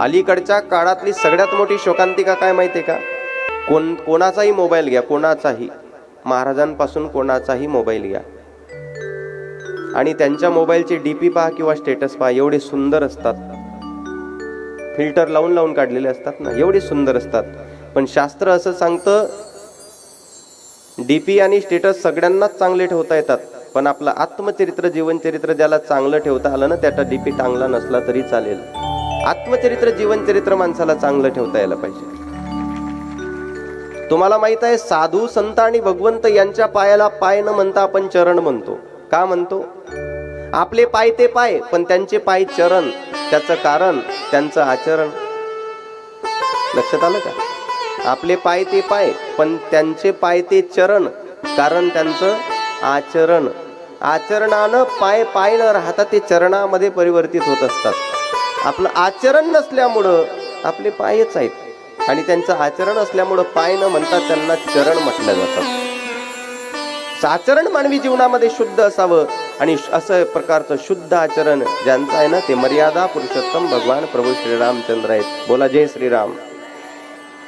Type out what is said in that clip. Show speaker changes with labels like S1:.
S1: अलीकडच्या काळातली सगळ्यात मोठी शोकांतिका काय माहितीये का? कोण कोणाचाही मोबाईल घ्या कोणाचाही. महाराजांपासून कोणाचाही मोबाईल घ्या. आणि त्यांच्या मोबाईलचे डीपी पहा किंवा स्टेटस पहा एवढे सुंदर असतात. फिल्टर लावून लावून काढलेले असतात ना एवढे सुंदर असतात. पण शास्त्र असं सांगतं डीपी आणि स्टेटस सगळ्यांनाच चांगले ठेवता येतात. पण आपलं आत्मचरित्र जीवनचरित्र ज्याला चांगलं ठेवता आलं ना त्याचा डीपी चांगला नसला तरी चालेल. आत्मचरित्र जीवनचरित्र माणसाला चांगलं ठेवता यायला पाहिजे. तुम्हाला माहीत आहे साधू संत आणि भगवंत यांच्या पायाला पाय न म्हणता आपण चरण म्हणतो. का म्हणतो? आपले पाय ते पाय पण त्यांचे पाय चरण. त्याचं कारण त्यांचं आचरण. लक्षात आलं का? आपले पाय ते पाय पण त्यांचे पाय ते चरण. कारण त्यांचं आचरण. आचरणानं पाय पाय न राहता ते चरणामध्ये परिवर्तित होत असतात. आपलं आचरण नसल्यामुळं आपले पायच आहेत. आणि त्यांचं आचरण असल्यामुळं पाय न म्हणता त्यांना चरण म्हटलं जातं. आचरण मानवी जीवनामध्ये शुद्ध असावं आणि असं प्रकारचं शुद्ध आचरण ज्यांचं आहे ना ते मर्यादा पुरुषोत्तम भगवान प्रभू श्रीरामचंद्र आहेत. बोला जय श्रीराम.